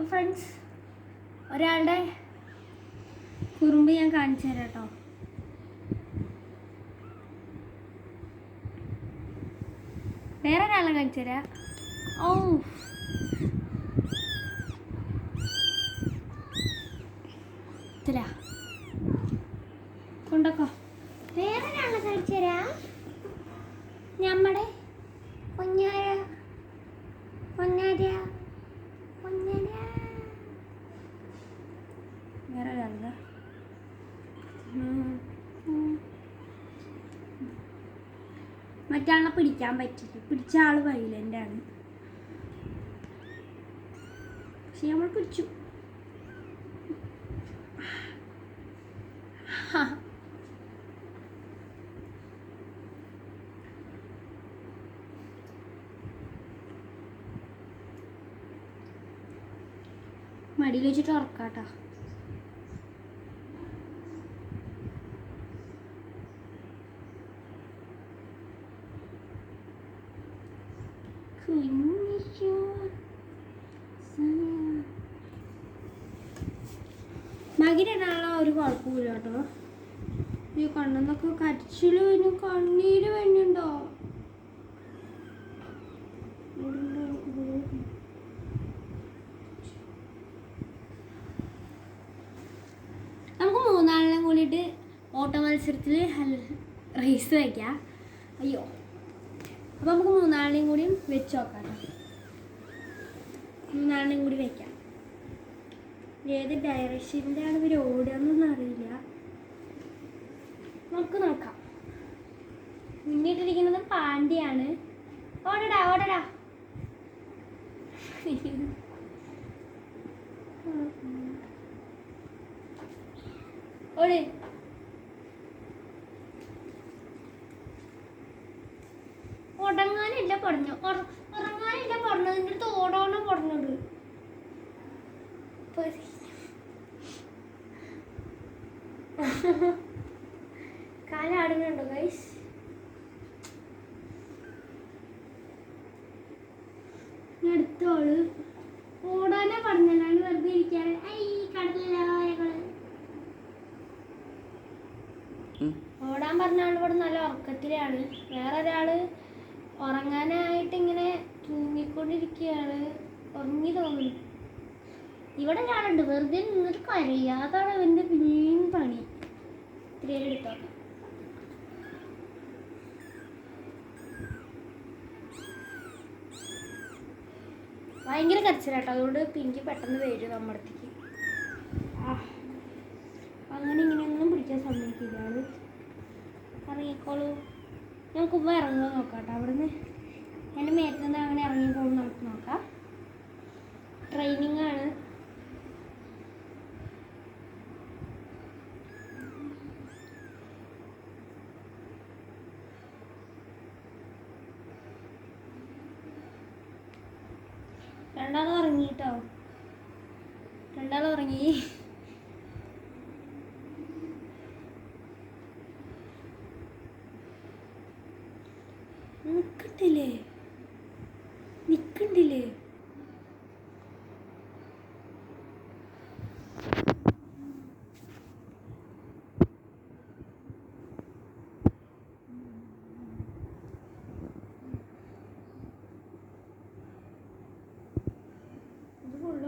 അപ്പോൾ ഫ്രണ്ട്സ് ഒരാളുടെ കുറുമ്പ് ഞാൻ കാണിച്ചു തരാം കേട്ടോ. വേറെ ഒരാളെ കാണിച്ചു തരാം. ഓ കൊണ്ടക്കോ. വേറെ ഒരാളെ കാണിച്ചു തരാം. നമ്മുടെ പൊന്നാര പൊന്നാര പൊന്നാര വേറെ ഒരാളുടെ മറ്റാളെ പിടിക്കാൻ പറ്റില്ല. പിടിച്ച ആൾ വൈലന്റ് ആണ് പക്ഷെ നമ്മൾ പിടിച്ചു. മടിയിൽ വെച്ചിട്ട് ഉറക്കാട്ടോ. മകിനാണോ ഒരു കുഴപ്പമില്ല കേട്ടോ. ഈ കണ്ണെന്നൊക്കെ കരച്ചിൽ വരും കണ്ണീര് വേണ്ടിയുണ്ടോ നമുക്ക് മൂന്നാളിനെ കൂടിയിട്ട് ഓട്ട മത്സരത്തിൽ റേസ് വയ്ക്കാം അയ്യോ. അപ്പോൾ നമുക്ക് മൂന്നാളിനെയും കൂടി വെച്ച് നോക്കാം. മൂന്നാളിനെയും കൂടി വെക്കാം. ഏത് ഡയറക്ഷനിലാണ് ഇവർ ഓടുകയെന്നൊന്നും അറിയില്ല. നമുക്ക് നോക്കാം. മുന്നിട്ടിരിക്കുന്നത് പാണ്ഡ്യയാണ് ഓടടാ ഓടടാ. ഓട്. പറഞ്ഞു ഉറ- ഉറങ്ങാനില്ല പറഞ്ഞത് എന്റെ അടുത്ത് ഓടാനോ പറഞ്ഞത് കാലാടുന്നുണ്ടോ ഗൈസ് അടുത്തോൾ ഓടാനേ പറഞ്ഞല്ലാണ്ട് വെറുതെ ഇരിക്കാറ് ഐ കടലില്ല ഞങ്ങൾ. ഓടാൻ പറഞ്ഞ ആൾ ഇവിടെ നല്ല ഉറക്കത്തിലാണ്. വേറെ ഒരാൾ ഉറങ്ങാനായിട്ട് ഇങ്ങനെ തൂങ്ങിക്കൊണ്ടിരിക്കുകയാണ് ഉറങ്ങി തോന്നുന്നു. ഇവിടെ ഒരാളുണ്ട്. വെറുതെ നിന്നിട്ട് കരയുക അതാണ് അവന്റെ മെയിൻ പണി. ഇത്രയും എടുത്തോട്ടെ ഭയങ്കര കരച്ചിലാട്ടോ. അതുകൊണ്ട് പിങ്കി പെട്ടെന്ന് വരും നമ്മുടെ അടുത്തേക്ക്. അങ്ങനെ ഇങ്ങനെയൊന്നും പിടിക്കാൻ സമ്മതിക്കില്ല. ആൾ ഇറങ്ങിക്കോളൂ നമുക്ക് ഉമ്മ ഇറങ്ങുക നോക്കാം കേട്ടോ അവിടുന്ന് എന്റെ മേത്തുനിന്ന് നിന്ന് അങ്ങനെ ഇറങ്ങിക്കോളും നമുക്ക് നോക്കാം. ട്രെയിനിങ് ആണ്. രണ്ടാളും ഇറങ്ങിട്ടോ രണ്ടാളും ഇറങ്ങി.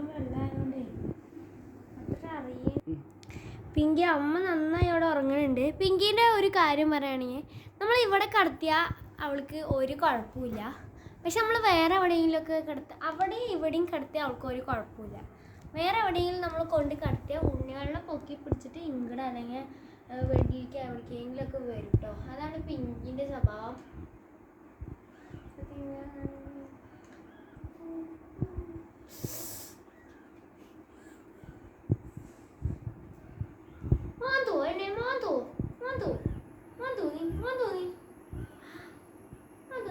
വെള്ളമായതുകൊണ്ടേ അറിയേ. പിങ്കി അമ്മ നന്നായി അവിടെ ഉറങ്ങുന്നുണ്ട് പിങ്കീന്റെ ഒരു കാര്യം പറയുകയാണെങ്കിൽ നമ്മൾ ഇവിടെ കടത്തിയ അവൾക്ക് ഒരു കുഴപ്പമില്ല. പക്ഷെ നമ്മൾ വേറെ എവിടെയെങ്കിലുമൊക്കെ കിടത്ത അവിടെയും ഇവിടെയും കിടത്തി അവൾക്ക് ഒരു കുഴപ്പമില്ല. വേറെ എവിടെയെങ്കിലും നമ്മൾ കൊണ്ട് കിടത്തിയ ഉണ്ണികളെ പൊക്കി പിടിച്ചിട്ട് ഇങ്ങടെ അല്ലെങ്കിൽ വെടിയിലേക്ക് എവിടേക്കെങ്കിലുമൊക്കെ വരും കേട്ടോ അതാണ് പിങ്കിന്റെ സ്വഭാവം. മാന്തോ എന്നെ മാന്തോ മാന്തോ മാന്തോ നീ.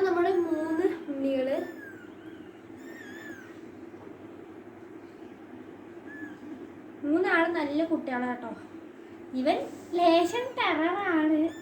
ഇതാണ് നമ്മുടെ മൂന്ന് ഉണ്ണികൾ മൂന്നാളും നല്ല കുട്ടികളാട്ടോ ഇവൻ ലേശം ടെററാണ്